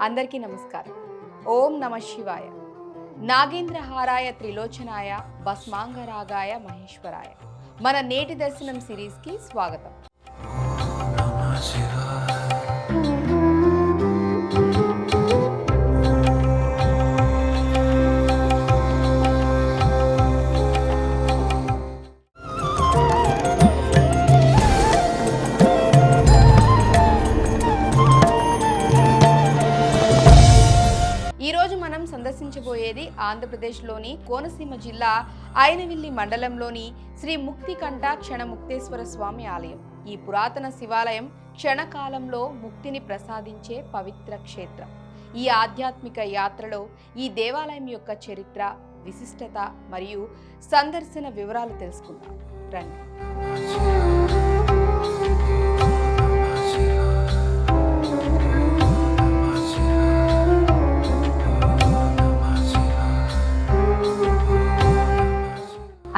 అందరికీ నమస్కారం. ఓం నమ శివాయ. నాగేంద్రహారాయ త్రిలోచనాయ భస్మాంగరాగాయ మహేశ్వరాయ. మన నేటి దర్శనం సిరీస్కి స్వాగతం. సందర్శించబోయేది ఆంధ్రప్రదేశ్లోని కోనసీమ జిల్లా ఆయనవిల్లి మండలంలోని శ్రీ ముక్తికంఠ క్షణముక్తేశ్వర స్వామి ఆలయం. ఈ పురాతన శివాలయం క్షణకాలంలో ముక్తిని ప్రసాదించే పవిత్ర క్షేత్రం. ఈ ఆధ్యాత్మిక యాత్రలో ఈ దేవాలయం యొక్క చరిత్ర విశిష్టత మరియు సందర్శన వివరాలు తెలుసుకుందాం. రండి.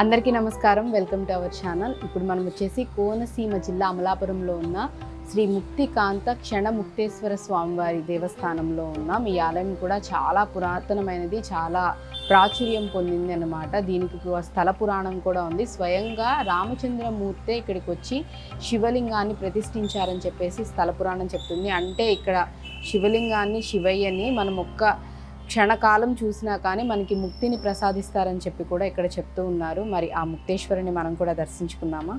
అందరికీ నమస్కారం. Welcome to our channel. ఇప్పుడు మనం వచ్చేసి కోనసీమ జిల్లా అమలాపురంలో ఉన్న శ్రీ ముక్తికాంత క్షణ ముక్తేశ్వర స్వామివారి దేవస్థానంలో ఉన్నాం. ఈ ఆలయం కూడా చాలా పురాతనమైనది చాలా ప్రాచుర్యం పొందింది అనమాట దీనికి స్థల పురాణం కూడా ఉంది. స్వయంగా రామచంద్రమూర్తే ఇక్కడికి వచ్చి శివలింగాన్ని ప్రతిష్ఠించారని చెప్పేసి స్థల పురాణం చెప్తుంది. అంటే ఇక్కడ శివలింగాన్ని శివయ్యని మనం ఒక్క క్షణకాలం చూసినా కానీ మనకి ముక్తిని ప్రసాదిస్తారని చెప్పి కూడా ఇక్కడ చెప్తూ ఉన్నారు. మరి ఆ ముక్తేశ్వరుని మనం కూడా దర్శించుకుందామా?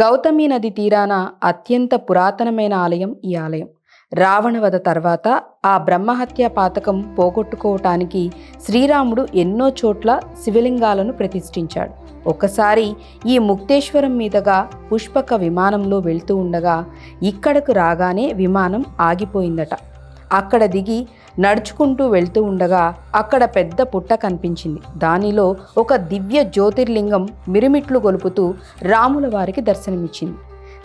గౌతమి నది తీరాన అత్యంత పురాతనమైన ఆలయం ఈ ఆలయం. రావణవధ తర్వాత ఆ బ్రహ్మహత్య పాతకం పోగొట్టుకోవటానికి శ్రీరాముడు ఎన్నో చోట్ల శివలింగాలను ప్రతిష్ఠించాడు. ఒకసారి ఈ ముక్తేశ్వరం మీదుగా పుష్పక విమానంలో వెళ్తూ ఉండగా ఇక్కడకు రాగానే విమానం ఆగిపోయిందట. అక్కడ దిగి నడుచుకుంటూ వెళ్తూ ఉండగా అక్కడ పెద్ద పుట్ట కనిపించింది. దానిలో ఒక దివ్య జ్యోతిర్లింగం మిరుమిట్లు గొలుపుతూ రాముల వారికి దర్శనమిచ్చింది.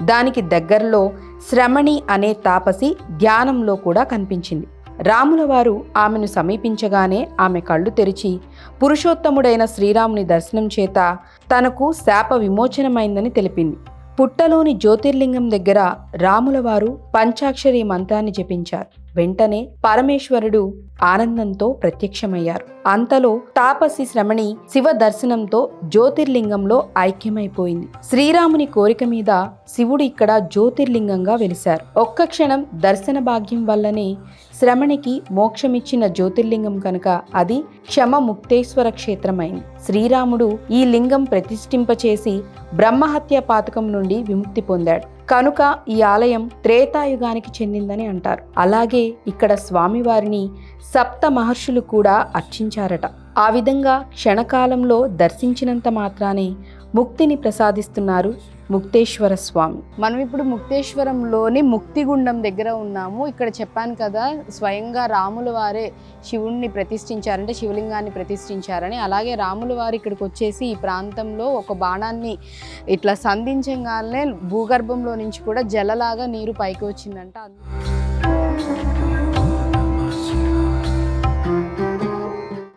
దానికి దగ్గరలో శ్రమణి అనే తాపసి ధ్యానంలో కూడా కనిపించింది. రాములవారు ఆమెను సమీపించగానే ఆమె కళ్ళు తెరిచి పురుషోత్తముడైన శ్రీరాముని దర్శనం చేత తనకు శాప విమోచనమైందని తెలిపింది. పుట్టలోని జ్యోతిర్లింగం దగ్గర రాములవారు పంచాక్షరి మంత్రాన్ని జపించారు. వెంటనే పరమేశ్వరుడు ఆనందంతో ప్రత్యక్షమయ్యారు. అంతలో తాపసి శ్రమణి శివ దర్శనంతో జ్యోతిర్లింగంలో ఐక్యమైపోయింది. శ్రీరాముని కోరిక మీద శివుడు ఇక్కడ జ్యోతిర్లింగంగా వెలిశారు. ఒక్క క్షణం దర్శన భాగ్యం వల్లనే శ్రమణికి మోక్షమిచ్చిన జ్యోతిర్లింగం కనుక అది క్షమ ముక్తేశ్వర క్షేత్రమైంది. శ్రీరాముడు ఈ లింగం ప్రతిష్ఠింపచేసి బ్రహ్మహత్య పాతకం నుండి విముక్తి పొందాడు. కనుక ఈ ఆలయం త్రేతాయుగానికి చెందిందని అంటారు. అలాగే ఇక్కడ స్వామివారిని సప్త మహర్షులు కూడా అర్చించారట. ఆ విధంగా క్షణకాలంలో దర్శించినంత మాత్రానే ముక్తిని ప్రసాదిస్తున్నారు ముక్తేశ్వర స్వామి. మనం ఇప్పుడు ముక్తేశ్వరంలోని ముక్తిగుండం దగ్గర ఉన్నాము. ఇక్కడ చెప్పాను కదా స్వయంగా రాముల వారే శివుణ్ణి ప్రతిష్ఠించారంటే శివలింగాన్ని ప్రతిష్ఠించారని. అలాగే రాముల వారు ఇక్కడికి వచ్చేసి ఈ ప్రాంతంలో ఒక బాణాన్ని ఇట్లా సంధించగానే భూగర్భంలో నుంచి కూడా జలలాగా నీరు పైకి వచ్చిందంట.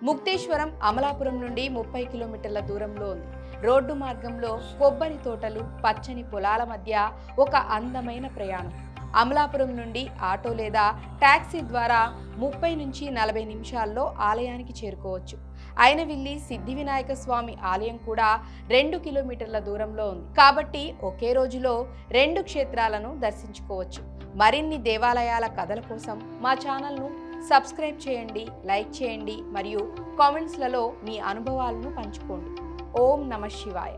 ముక్తేశ్వరం అమలాపురం నుండి ముప్పై కిలోమీటర్ల దూరంలో ఉంది. రోడ్డు మార్గంలో కొబ్బరి తోటలు పచ్చని పొలాల మధ్య ఒక అందమైన ప్రయాణం. అమలాపురం నుండి ఆటో లేదా ట్యాక్సీ ద్వారా ముప్పై నుంచి నలభై నిమిషాల్లో ఆలయానికి చేరుకోవచ్చు. అయినవిల్లి సిద్ధి వినాయక స్వామి ఆలయం కూడా రెండు కిలోమీటర్ల దూరంలో ఉంది. కాబట్టి ఒకే రోజులో రెండు క్షేత్రాలను దర్శించుకోవచ్చు. మరిన్ని దేవాలయాల కథల కోసం మా ఛానల్ను సబ్స్క్రైబ్ చేయండి లైక్ చేయండి మరియు కామెంట్స్లలో మీ అనుభవాలను పంచుకోండి. ఓం నమ శివాయ